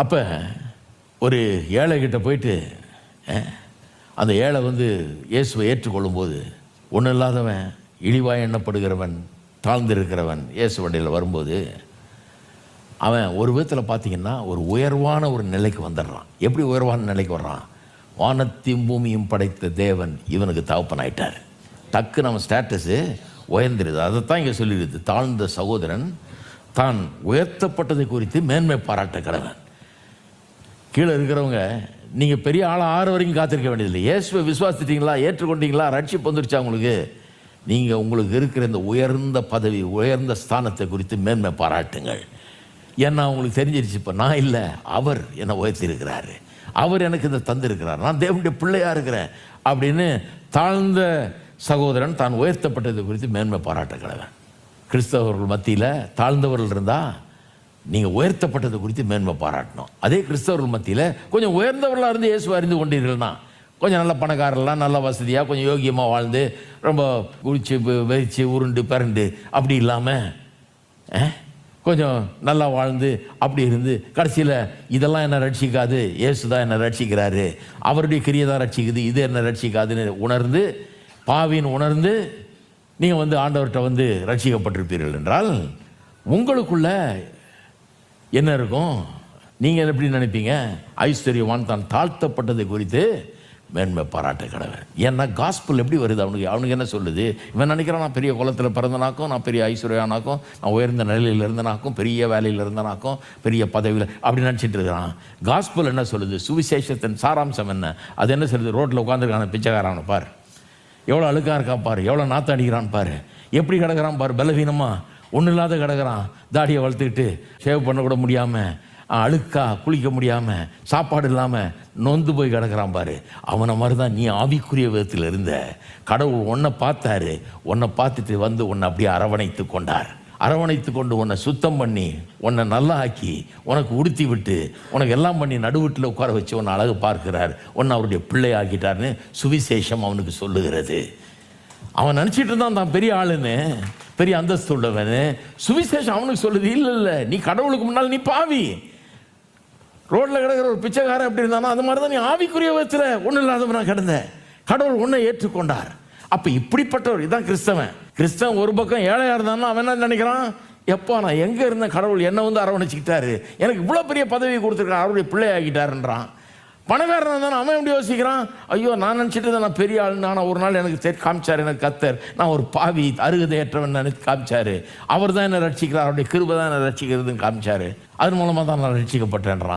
அப்போ ஒரு ஏழைகிட்ட போயிட்டு அந்த ஏழை வந்து இயேசுவை ஏற்றுக்கொள்ளும்போது ஒன்றும் இல்லாதவன் இழிவாய் எண்ணப்படுகிறவன் தாழ்ந்திருக்கிறவன் இயேசு வண்டியில் வரும்போது அவன் ஒரு விதத்தில் பார்த்தீங்கன்னா ஒரு உயர்வான ஒரு நிலைக்கு வந்துடுறான். எப்படி உயர்வான நிலைக்கு வர்றான்? வானத்தையும் பூமியும் படைத்த தேவன் இவனுக்கு தகப்பன் ஆயிட்டார் டக்கு நம்ம ஸ்டேட்டஸு உயர்ந்துருது. அதைத்தான் இங்கே சொல்லிடுது தாழ்ந்த சகோதரன் தான் உயர்த்தப்பட்டதை குறித்து மேன்மை பாராட்ட கடவன் கீழே இருக்கிறவங்க நீங்கள் பெரிய ஆளாக ஆறு வரைக்கும் காத்திருக்க வேண்டியதில்லை இயேசுவை விசுவாசிட்டீங்களா ஏற்றுக்கொண்டீங்களா ரட்சிப்பு வந்துருச்சா உங்களுக்கு? நீங்கள் உங்களுக்கு இருக்கிற இந்த உயர்ந்த பதவி உயர்ந்த ஸ்தானத்தை குறித்து மேன்மை பாராட்டுங்கள். ஏன்னா உங்களுக்கு தெரிஞ்சிருச்சு இப்போ நான் இல்லை அவர் என்னை உயர்த்தியிருக்கிறாரு. அவர் எனக்கு இதை தந்திருக்கிறார். நான் தேவனுடைய பிள்ளையாக இருக்கிறேன் அப்படின்னு தாழ்ந்த சகோதரன் தான் உயர்த்தப்பட்டது குறித்து மேன்மை பாராட்ட கடவன் கிறிஸ்தவர்கள் மத்தியில் தாழ்ந்தவர்கள் இருந்தால் நீங்கள் உயர்த்தப்பட்டது குறித்து மேன்மை பாராட்டணும். அதே கிறிஸ்தவர்கள் மத்தியில் கொஞ்சம் உயர்ந்தவர்களாக இருந்து இயேசு அறிந்து கொண்டீர்கள்னா கொஞ்சம் நல்ல பணக்காரர்லாம் நல்ல வசதியாக கொஞ்சம் யோகியமாக வாழ்ந்து ரொம்ப குளிச்சு வெறிச்சு உருண்டு பிறண்டு அப்படி இல்லாமல் கொஞ்சம் நல்லா வாழ்ந்து அப்படி இருந்து கடைசியில் இதெல்லாம் என்ன ரட்சிக்காது இயேசு தான் என்னை ரட்சிக்கிறாரு. அவருடைய கிரியை தான் ரட்சிக்குது இது என்ன ரட்சிக்காதுன்னு உணர்ந்து பாவின்னு உணர்ந்து நீங்கள் வந்து ஆண்டவர்கிட்ட வந்து ரட்சிக்கப்பட்டிருப்பீர்கள் என்றால் உங்களுக்குள்ள என்ன இருக்கும்? நீங்கள் எப்படி நினைப்பீங்க? ஐஸ்வர்யவான் தான் தாழ்த்தப்பட்டதை குறித்து மேன்மை பாராட்ட கடவன் ஏன்னா காஸ்பிள் எப்படி வருது? அவனுக்கு அவனுக்கு என்ன சொல்லுது? இவன் நினைக்கிறான் நான் பெரிய குளத்தில் பிறந்தனாக்கும் நான் பெரிய ஐஸ்வர்யானாக்கும் நான் உயர்ந்த நிலையில் இருந்தனாக்கும் பெரிய வேலையில் இருந்தனாக்கும் பெரிய பதவியில் அப்படி நினச்சிட்டு இருக்கிறான் காஸ்பிள் என்ன சொல்லுது? சுவிசேஷத்தின் சாராம்சம் என்ன? அது என்ன சொல்லுது? ரோட்டில் உட்காந்துருக்கான பிச்சைக்காரனை பார். எவ்வளோ அழுக்காக இருக்கா பார். எவ்வளோ நாத்தம் அடிக்கிறான் பார். எப்படி கிடக்கிறான் பார்? பலவீனமாக ஒன்றும் இல்லாத கிடக்கிறான். தாடியை வளர்த்துக்கிட்டு சேவ் பண்ணக்கூட முடியாமல் அழுக்கா குளிக்க முடியாமல் சாப்பாடு இல்லாமல் நொந்து போய் கிடக்கிறான் பாரு. அவனை மாதிரி தான் நீ ஆவிக்குரிய விதத்தில் இருந்த. கடவுள் உன்னை பார்த்தாரு. உன்னை பார்த்துட்டு வந்து உன்னை அப்படியே அரவணைத்து கொண்டார். அரவணைத்து கொண்டு உன்னை சுத்தம் பண்ணி உன்னை நல்லா ஆக்கி உனக்கு உடுத்தி விட்டு உனக்கு எல்லாம் பண்ணி நடுவீட்டில் உட்கார வச்சு உன்னை அழகு பார்க்கிறார். உன்னை அவருடைய பிள்ளை ஆக்கிட்டார்னு சுவிசேஷம் அவனுக்கு சொல்லுகிறது. அவன் நினச்சிட்டு இருந்தான் தான் பெரிய ஆளுன்னு. பெரிய அந்தஸ்து உள்ளவன். சுவிசேஷம் அவனுக்கு சொல்லுது இல்லை இல்லை நீ கடவுளுக்கு முன்னால் நீ பாவி. ரோட்டில் கிடக்கிற ஒரு பிச்சைக்காரன் அப்படி இருந்தானா அது மாதிரி தான் நீ ஆவிக்குரிய விதத்தில் ஒன்றும் இல்லாதவனா கிடந்தேன் கடவுள் உன்னை ஏற்றுக்கொண்டார். அப்போ இப்படிப்பட்டவர் இதான் கிறிஸ்தவன். கிறிஸ்தவன் ஒரு பக்கம் ஏழையாக இருந்தான்னா அவன் என்ன நினைக்கிறான்? எப்போ நான் எங்கே இருந்தேன்? கடவுள் என்னை வந்து அரவணைச்சிக்கிட்டாரு. எனக்கு இவ்வளோ பெரிய பதவி கொடுத்துருக்காரு. அவருடைய பிள்ளை ஆகிட்டாருன்றான் பணக்காரன் தானே அவன் எப்படி யோசிக்கிறான்? ஐயோ நான் நினச்சிட்டு தான் நான் பெரிய ஆள் நான் ஒரு நாள் எனக்கு தெரி காமிச்சார் எனக்கு கத்தர். நான் ஒரு பாவி அருகதையற்றவன் நினைத்து காமிச்சார். அவர் தான் என்னை ரட்சிக்கிறார். அவருடைய கிருபை தான் என்னை ரட்சிக்கிறதுன்னு காமிச்சார். அது மூலமாக தான் நான் ரட்சிக்கப்பட்டேன்றான்.